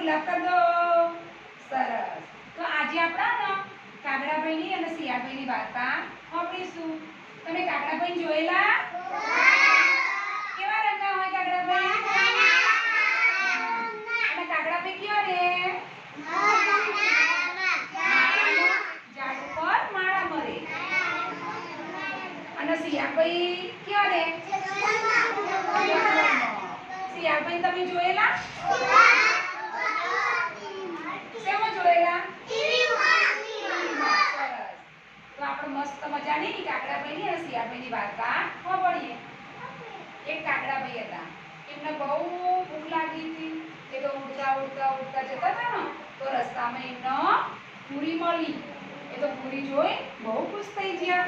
ગુલાબ કર દો સરસ. તો આજે આપણા કાગડાભાઈની અને સિયાભાઈની વાર્તા સાંભળીશું. તમે કાગડાભાઈ જોયેલા? કેવા રંગના હોય કાગડાભાઈ? અને કાગડાભાઈ કેવા રે? ઝાડ માળા મરે. અને સિયાભાઈ કેવા રે? સિયાળભાઈ તમે જોયેલા? ભૂખ લાગી એ તો ઉડતા ઉડતા ઉડતા જતા હતા પૂરી મળી. એ તો પૂરી જોઈ બહુ ખુશ થઈ ગયા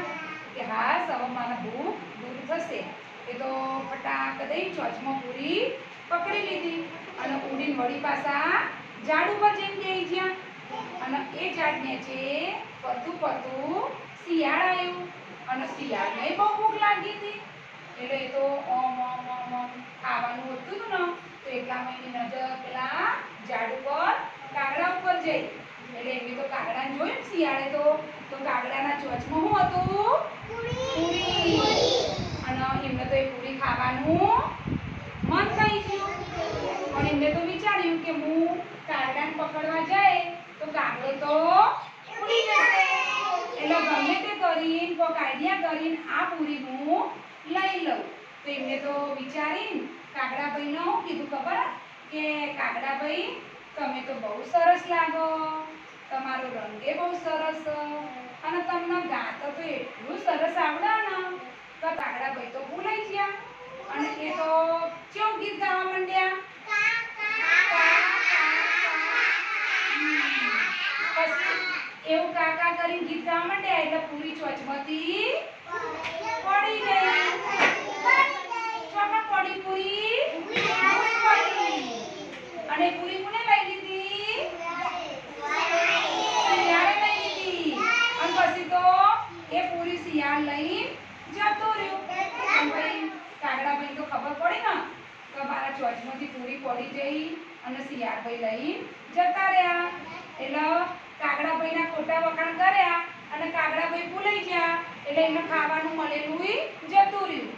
કે હા હવે ભૂખ દૂર થશે. એ તો ફટાક દઈ ચોચમાં પૂરી પકડી લીધી અને ઉડીને વળી પાછા ઝાડ ઉપર જઈને બેસી ગયા. અને એ ઝાડ નીચે પડતું પડતું શિયાળ આવ્યું અને શિયાળને બહુ ભૂખ લાગી હતી. એટલે એ તો ઓમ ઓમ ઓમ ઓમ ખાવાનું હોતું ને. તો એટલામાં એની નજર પેલા ઝાડ ઉપર કાગડા ઉપર જઈ. એટલે એમને તો કાગડાને જોયું શિયાળે તો. તો કાગડાના ચોચમાં શું હતું? પૂરી. અને એમને તો એ પૂરી ખાવાનું મન થઈ ગયું. પણ એમને તો વિચાર્યું કે હું કાગડાને પકડવા જાય તો કાગડો તો ઉડી જશે. એટલે ગમે તે કરીને કોઈક આઈડિયા કરીને આ પૂરી હું લઈ લઉં. તો એમને તો વિચારીને કાગડાભાઈને શું કીધું, ખબર કે કાગડાભાઈ, તમે તો બહુ સરસ લાગો. તમારો રંગે બહુ સરસ અને તમને ગાતા તો એટલું સરસ આવડે ને. તો કાગડાભાઈ તો ભૂલાઈ ગયા. અને એ તો કેવું ગીત ગાવા માંડ્યા. એવું કરીને ગીત ગાવા માંડ્યા એટલે પૂરી ચોચમતી પડી ગઈ. ચોકમાં પડી પૂરી. અને પૂરી કોને લઈ લીધી? શિયાળે લઈ લીધી. અને પછી તો એ પૂરી શિયાળ લઈ જતો રહ્યો. પછી કાગડાભાઈ તો ખબર પડી ને કે મારા ચોચમાંથી પૂરી પડી જઈ અને શિયાળભાઈ લઈ જતા રહ્યા. એટલે કાગડાભાઈના ખોટા વખાણ કર્યા અને કાગડાભાઈ ભૂલાઈ ગયા એટલે એમને ખાવાનું મળેલું જતું રહ્યું.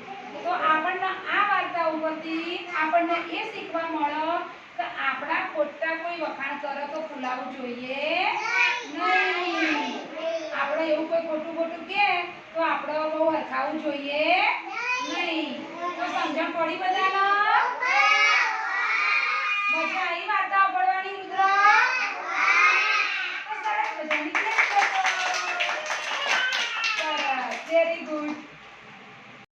તો આપણને આ વાર્તા ઉપરથી આપણને એ શીખવા મળે કે આપણા ખોટા કોઈ વખાણ કરે તો ફૂલાવું જોઈએ નહીં. આપણે એવું કોઈ ખોટું ખોટું કે તો આપણે બહુ હરખાવું જોઈએ નહીં. તો સમજણ પડી બધાને. મજા આવી વાર્તા? તો સરસ